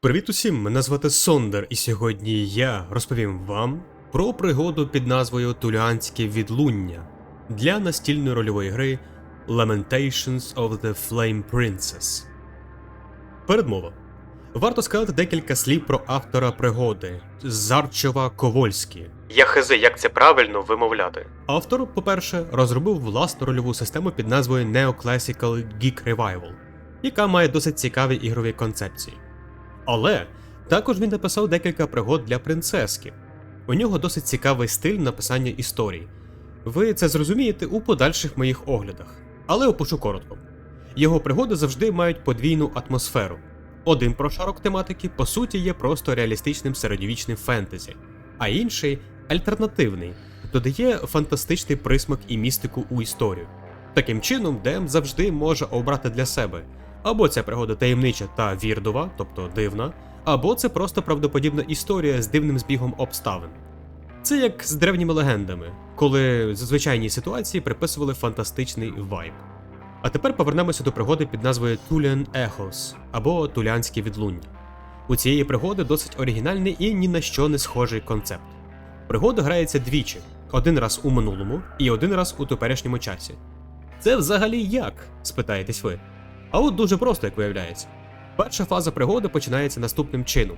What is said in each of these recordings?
Привіт усім! Мене звати Сондер, і сьогодні я розповім вам про пригоду під назвою Туліанське відлуння для настільної рольової гри Lamentations of the Flame Princess. Передмова. Варто сказати декілька слів про автора пригоди Зарчова Ковольський. Я хз, як це правильно вимовляти. Автор, по-перше, розробив власну рольову систему під назвою Neoclassical Geek Revival, яка має досить цікаві ігрові концепції. Але також він написав декілька пригод для принцески. У нього досить цікавий стиль написання історій. Ви це зрозумієте у подальших моїх оглядах. Але опишу коротко. Його пригоди завжди мають подвійну атмосферу. Один прошарок тематики, по суті, є просто реалістичним середньовічним фентезі, а інший альтернативний, додає фантастичний присмак і містику у історію. Таким чином, Дем завжди може обрати для себе або ця пригода таємнича та вірдова, тобто дивна, або це просто правдоподібна історія з дивним збігом обставин. Це як з древніми легендами, коли звичайній ситуації приписували фантастичний вайб. А тепер повернемося до пригоди під назвою Tulian Echos або Тулянське відлуння. У цієї пригоди досить оригінальний і ні на що не схожий концепт. Пригода грається двічі: один раз у минулому і один раз у теперішньому часі. Це взагалі як? спитаєтесь ви. А от дуже просто, як виявляється. Перша фаза пригоди починається наступним чином: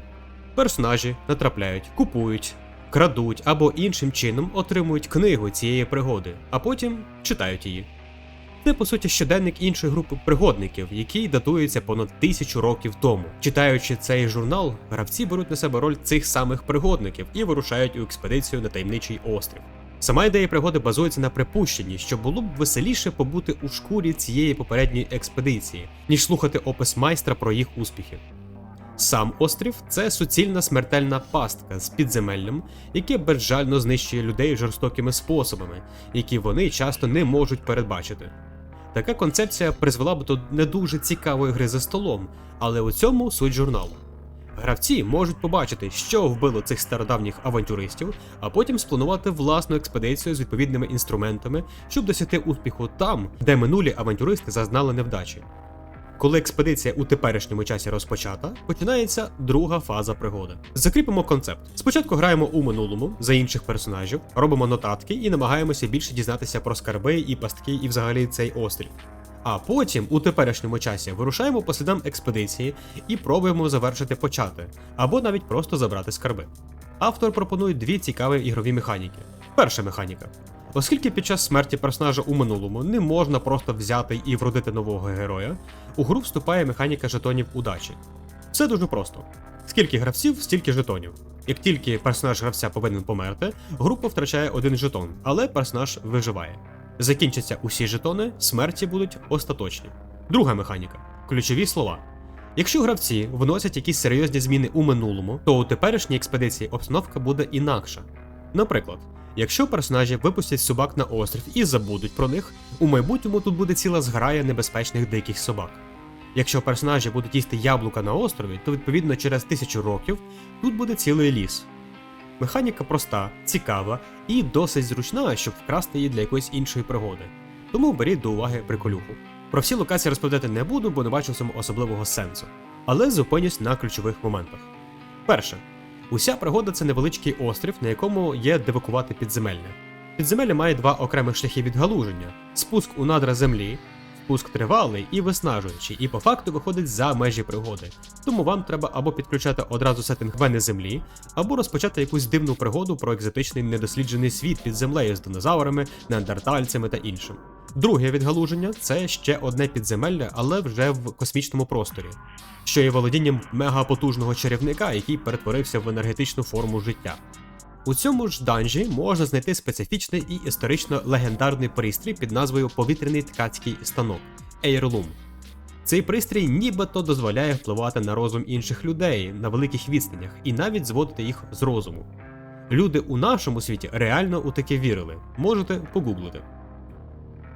персонажі натрапляють, купують, крадуть або іншим чином отримують книгу цієї пригоди, а потім читають її. Це по суті щоденник іншої групи пригодників, який датується понад тисячу років тому. Читаючи цей журнал, гравці беруть на себе роль цих самих пригодників і вирушають у експедицію на таємничий острів. Сама ідея пригоди базується на припущенні, що було б веселіше побути у шкурі цієї попередньої експедиції, ніж слухати опис майстра про їх успіхи. Сам острів це суцільна смертельна пастка з підземеллям, яке безжально знищує людей жорстокими способами, які вони часто не можуть передбачити. Така концепція призвела б до не дуже цікавої гри за столом, але у цьому суть журналу. Гравці можуть побачити, що вбило цих стародавніх авантюристів, а потім спланувати власну експедицію з відповідними інструментами, щоб досягти успіху там, де минулі авантюристи зазнали невдачі. Коли експедиція у теперішньому часі розпочата, починається друга фаза пригоди. Закріпимо концепт. Спочатку граємо у минулому за інших персонажів, робимо нотатки і намагаємося більше дізнатися про скарби і пастки, і взагалі цей острів. А потім, у теперішньому часі, вирушаємо по слідам експедиції і пробуємо завершити почати, або навіть просто забрати скарби. Автор пропонує дві цікаві ігрові механіки. Перша механіка. Оскільки під час смерті персонажа у минулому не можна просто взяти і вродити нового героя, у гру вступає механіка жетонів удачі. Все дуже просто. Скільки гравців, стільки жетонів. Як тільки персонаж гравця повинен померти, група втрачає один жетон, але персонаж виживає. Закінчаться усі жетони, смерті будуть остаточні. Друга механіка ключові слова. Якщо гравці вносять якісь серйозні зміни у минулому, то у теперішній експедиції обстановка буде інакша. Наприклад, якщо персонажі випустять собак на острів і забудуть про них, у майбутньому тут буде ціла зграя небезпечних диких собак. Якщо персонажі будуть їсти яблука на острові, то відповідно через тисячу років тут буде цілий ліс. Механіка проста, цікава і досить зручна, щоб вкрасти її для якоїсь іншої пригоди. Тому беріть до уваги приколюху. Про всі локації розповідати не буду, бо не бачу в цьому особливого сенсу. Але зупинюсь на ключових моментах. Перше, уся пригода це невеличкий острів, на якому є девакувати підземелля. Підземелля має два окремих шляхи відгалуження: спуск у надра землі, спуск тривалий і виснажуючий, і по факту виходить за межі пригоди. Тому вам треба або підключати одразу сеттинг вени землі, або розпочати якусь дивну пригоду про екзотичний недосліджений світ під землею з динозаврами, неандертальцями та іншим. Друге відгалуження це ще одне підземелля, але вже в космічному просторі, що є володінням мегапотужного чарівника, який перетворився в енергетичну форму життя. У цьому ж данжі можна знайти специфічний і історично легендарний пристрій під назвою Повітряний ткацький станок Airloom. Цей пристрій нібито дозволяє впливати на розум інших людей на великих відстанях і навіть зводити їх з розуму. Люди у нашому світі реально у таке вірили, можете погуглити.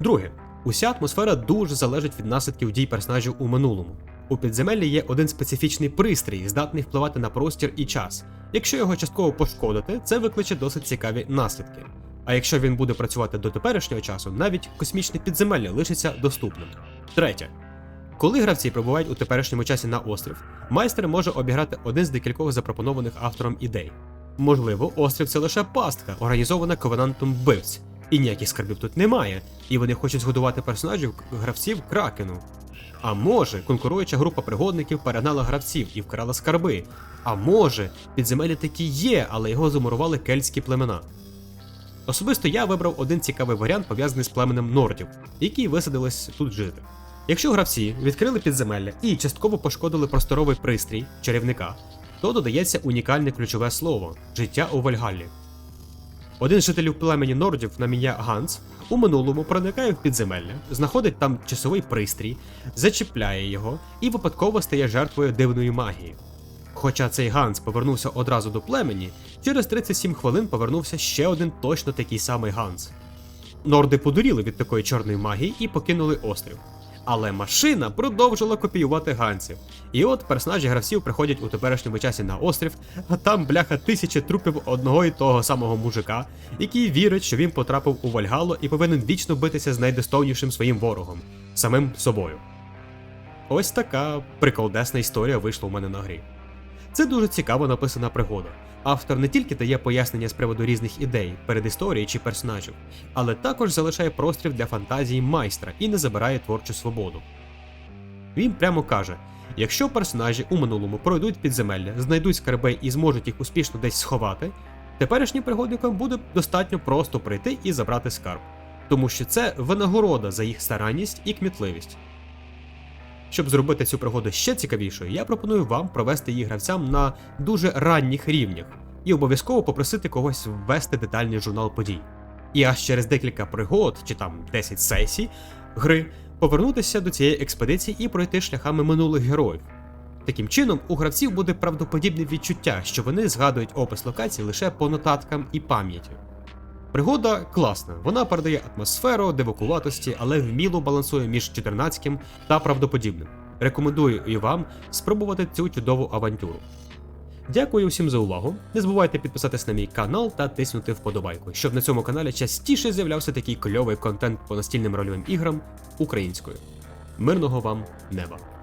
Друге, уся атмосфера дуже залежить від наслідків дій персонажів у минулому. У підземеллі є один специфічний пристрій, здатний впливати на простір і час. Якщо його частково пошкодити, це викличе досить цікаві наслідки. А якщо він буде працювати до теперішнього часу, навіть космічне підземелля лишиться доступним. Третє. Коли гравці прибувають у теперішньому часі на острів, майстер може обіграти один з декількох запропонованих автором ідей. Можливо, острів це лише пастка, організована ковенантом вбивць, і ніяких скарбів тут немає, і вони хочуть згодувати персонажів гравців кракену. А може, конкуруюча група пригодників перегнала гравців і вкрала скарби. А може, підземелля такі є, але його замурували кельтські племена. Особисто я вибрав один цікавий варіант пов'язаний з племенем нордів, які висадились тут жити. Якщо гравці відкрили підземелля і частково пошкодили просторовий пристрій чарівника, то додається унікальне ключове слово життя у Вальгаллі. Один з жителів племені нордів на ім'я Ганс у минулому проникає в підземелля, знаходить там часовий пристрій, зачіпляє його і випадково стає жертвою дивної магії. Хоча цей Ганс повернувся одразу до племені, через 37 хвилин повернувся ще один точно такий самий Ганс. Норди подуріли від такої чорної магії і покинули острів. Але машина продовжила копіювати гансів. І от персонажі гравців приходять у теперішньому часі на острів, а там бляха тисячі трупів одного і того самого мужика, який вірить, що він потрапив у Вальгалу і повинен вічно битися з найдостойнішим своїм ворогом самим собою. Ось така приколдесна історія вийшла у мене на грі. Це дуже цікаво написана пригода. Автор не тільки дає пояснення з приводу різних ідей, передісторії чи персонажів, але також залишає простір для фантазії майстра і не забирає творчу свободу. Він прямо каже: якщо персонажі у минулому пройдуть підземелля, знайдуть скарби і зможуть їх успішно десь сховати, теперішнім пригодникам буде достатньо просто прийти і забрати скарб, тому що це винагорода за їх старанність і кмітливість. Щоб зробити цю пригоду ще цікавішою, я пропоную вам провести її гравцям на дуже ранніх рівнях і обов'язково попросити когось ввести детальний журнал подій. І аж через декілька пригод чи там 10 сесій гри повернутися до цієї експедиції і пройти шляхами минулих героїв. Таким чином, у гравців буде правдоподібне відчуття, що вони згадують опис локацій лише по нотаткам і пам'яті. Пригода класна, вона передає атмосферу, дивакуватості, але вміло балансує між 14 та правдоподібним. Рекомендую і вам спробувати цю чудову авантюру. Дякую всім за увагу. Не забувайте підписатись на мій канал та тиснути вподобайку, щоб на цьому каналі частіше з'являвся такий кльовий контент по настільним рольовим іграм українською. Мирного вам неба!